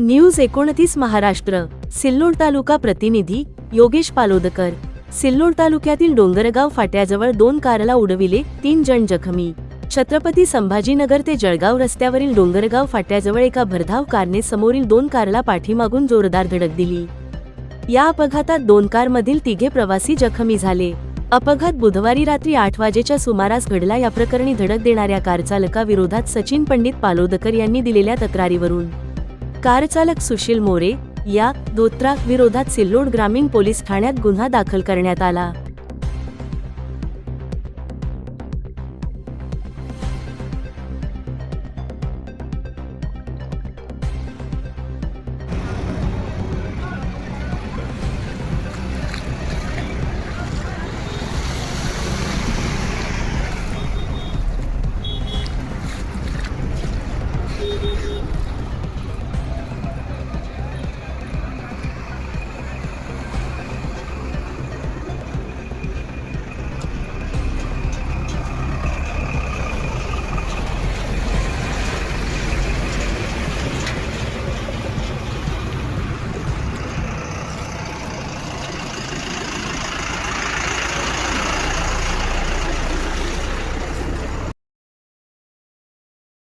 News एकोणतीस महाराष्ट्र सिल्लोड तालुका प्रतिनिधी योगेश पालोदकर. सिल्लोड तालुक्यातील डोंगरगाव फाट्याजवळ दोन कारला उडविले तीन जण जखमी. छत्रपती संभाजीनगर ते जळगाव रस्त्यावरील डोंगरगाव फाट्याजवळ एका भरधाव कारने समोरील दोन कारला पाठीमागून जोरदार धडक दिली. या अपघातात दोन कारमधील तिघे प्रवासी जखमी झाले. अपघात बुधवारी रात्री आठ वाजेच्या सुमारास घडला. या प्रकरणी धडक देणाऱ्या कारचालकाविरोधात सचिन पंडित पालोदकर यांनी दिलेल्या तक्रारीवरून कारचालक सुशील मोरे या दोत्रा विरोधात सिल्लोड ग्रामीण पोलीस ठाण्यात गुन्हा दाखल करण्यात आला.